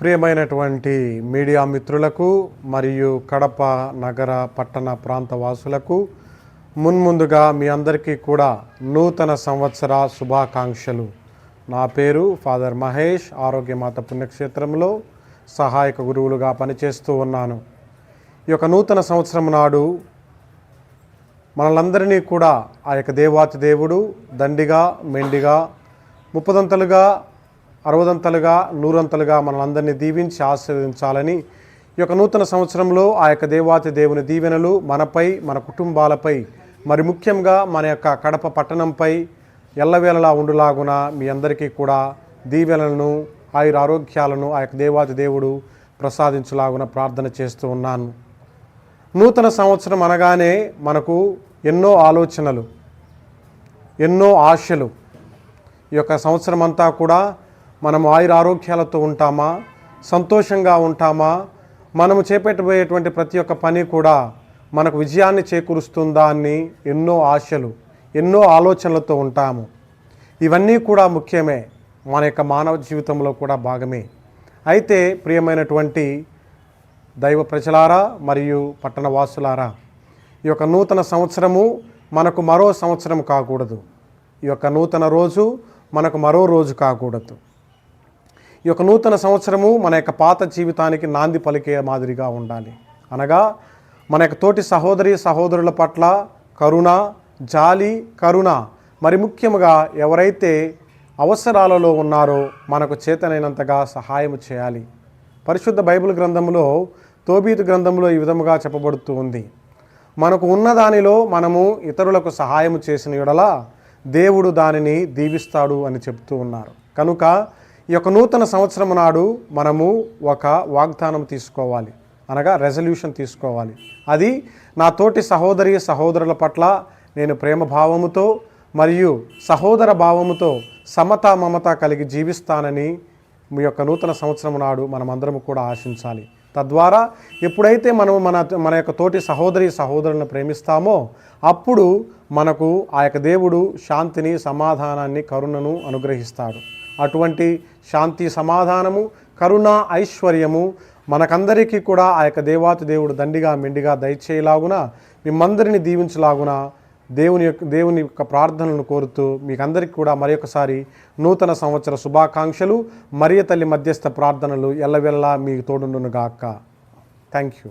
ప్రియమైనటువంటి మీడియా మిత్రులకు మరియు కడప నగర పట్టణ ప్రాంత వాసులకు మున్ముందుగా మీ అందరికీ కూడా నూతన సంవత్సర శుభాకాంక్షలు. నా పేరు ఫాదర్ మహేష్ ఆరోగ్యమాత పుణ్యక్షేత్రంలో సహాయక గురువులుగా పనిచేస్తూ ఉన్నాను. ఈ యొక్క నూతన సంవత్సరం నాడు మనలందరినీ కూడా ఆ యొక్క దేవాతి దేవుడు దండిగా మెండిగా ముప్పదంతలుగా అరవదంతలుగా నూరంతలుగా మనలందరినీ దీవించి ఆశీర్వదించాలని ఈ యొక్క నూతన సంవత్సరంలో ఆ యొక్క దేవాతి దేవుని దీవెనలు మనపై మన కుటుంబాలపై మరి ముఖ్యంగా మన యొక్క కడప పట్టణంపై ఎల్లవేళలా ఉండులాగున మీ అందరికీ కూడా దీవెనలను ఆయుర ఆరోగ్యాలను ఆ యొక్క దేవాతి దేవుడు ప్రసాదించులాగున ప్రార్థన చేస్తూ ఉన్నాను. నూతన సంవత్సరం అనగానే మనకు ఎన్నో ఆలోచనలు ఎన్నో ఆశలు. ఈ యొక్క సంవత్సరం అంతా కూడా మనము ఆయుర ఆరోగ్యాలతో ఉంటామా? సంతోషంగా ఉంటామా? మనము చేపట్టబోయేటువంటి ప్రతి ఒక్క పని కూడా మనకు విజయాన్ని చేకూరుస్తుందా అని ఎన్నో ఆశలు ఎన్నో ఆలోచనలతో ఉంటాము. ఇవన్నీ కూడా ముఖ్యమే. మన యొక్క మానవ జీవితంలో కూడా భాగమే. అయితే ప్రియమైనటువంటి దైవ ప్రజలారా మరియు పట్టణ వాసులారా ఈ యొక్క నూతన సంవత్సరము మనకు మరో సంవత్సరం కాకూడదు. ఈ యొక్క నూతన రోజు మనకు మరో రోజు కాకూడదు. ఈ యొక్క నూతన సంవత్సరము మన యొక్క పాత జీవితానికి నాంది పలికే మాదిరిగా ఉండాలి. అనగా మన యొక్క తోటి సహోదరి సహోదరుల పట్ల కరుణ జాలి కరుణ. మరి ముఖ్యముగా ఎవరైతే అవసరాలలో ఉన్నారో మనకు చేతనైనంతగా సహాయం చేయాలి. పరిశుద్ధ బైబిల్ గ్రంథంలో తోబీతు గ్రంథంలో ఈ విధముగా చెప్పబడుతూ ఉంది. మనకు ఉన్న దానిలో మనము ఇతరులకు సహాయం చేసిన ఎడలా దేవుడు దానిని దీవిస్తాడు అని చెప్తూ ఉన్నారు. కనుక ఈ యొక్క నూతన సంవత్సరం నాడు మనము ఒక వాగ్దానం తీసుకోవాలి. అనగా రెజల్యూషన్ తీసుకోవాలి. అది నా తోటి సహోదరి సహోదరుల పట్ల నేను ప్రేమ భావముతో మరియు సహోదర భావముతో సమత మమత కలిగి జీవిస్తానని మీ యొక్క నూతన సంవత్సరం నాడు మనమందరం కూడా ఆశించాలి. తద్వారా ఎప్పుడైతే మనం మన మన యొక్క తోటి సహోదరి సహోదరులను ప్రేమిస్తామో అప్పుడు మనకు ఆ యొక్క దేవుడు శాంతిని సమాధానాన్ని కరుణను అనుగ్రహిస్తాడు. అటువంటి శాంతి సమాధానము కరుణ ఐశ్వర్యము మనకందరికీ కూడా ఆ యొక్క దేవాతి దేవుడు దండిగా మెండిగా దయచేయలాగున మిమ్మందరిని దీవించలాగున దేవుని యొక్క దేవుని యొక్క ప్రార్థనలను కోరుతూ మీకు అందరికీ కూడా మరొకసారి నూతన సంవత్సర శుభాకాంక్షలు. మరియ తల్లి మధ్యస్థ ప్రార్థనలు ఎల్లవెల్లా మీకు తోడుండునుగాక. Thank you